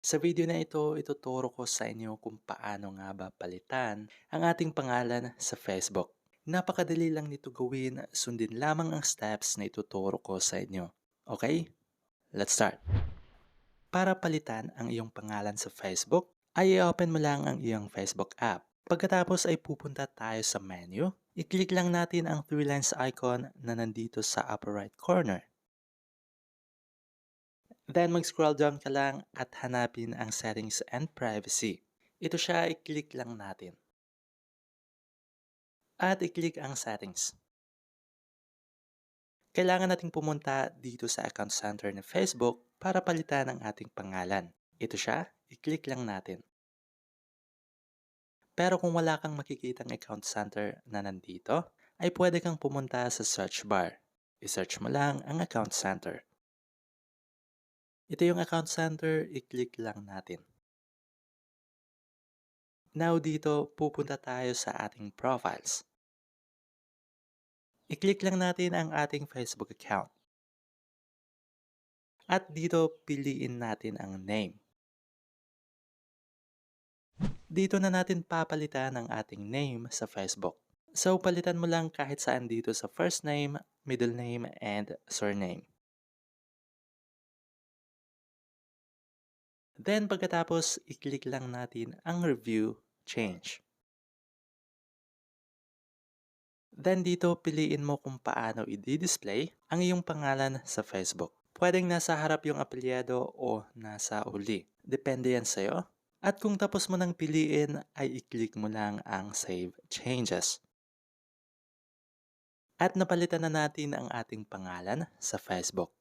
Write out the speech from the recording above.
Sa video na ito, ituturo ko sa inyo kung paano nga ba palitan ang ating pangalan sa Facebook. Napakadali lang nito gawin, sundin lamang ang steps na ituturo ko sa inyo. Okay? Let's start. Para palitan ang iyong pangalan sa Facebook, ay i-open mo lang ang iyong Facebook app. Pagkatapos ay pupunta tayo sa menu, i-click lang natin ang three lines icon na nandito sa upper right corner. Then mag-scroll down ka lang at hanapin ang settings and privacy. Ito siya, i-click lang natin. At i-click ang settings. Kailangan nating pumunta dito sa account center ng Facebook para palitan ang ating pangalan. Ito siya, i-click lang natin. Pero kung wala kang makikitang account center na nandito, ay pwede kang pumunta sa search bar. I-search mo lang ang account center. Ito yung account center, i-click lang natin. Now dito, pupunta tayo sa ating profiles. I-click lang natin ang ating Facebook account. At dito, piliin natin ang name. Dito na natin papalitan ang ating name sa Facebook. So, palitan mo lang kahit saan dito sa first name, middle name, and surname. Then pagkatapos, i-click lang natin ang review change. Then dito, piliin mo kung paano i-display ang iyong pangalan sa Facebook. Pwedeng nasa harap yung apelyido o nasa uli. Depende yan sa'yo. At kung tapos mo nang piliin, ay i-click mo lang ang Save Changes. At napalitan na natin ang ating pangalan sa Facebook.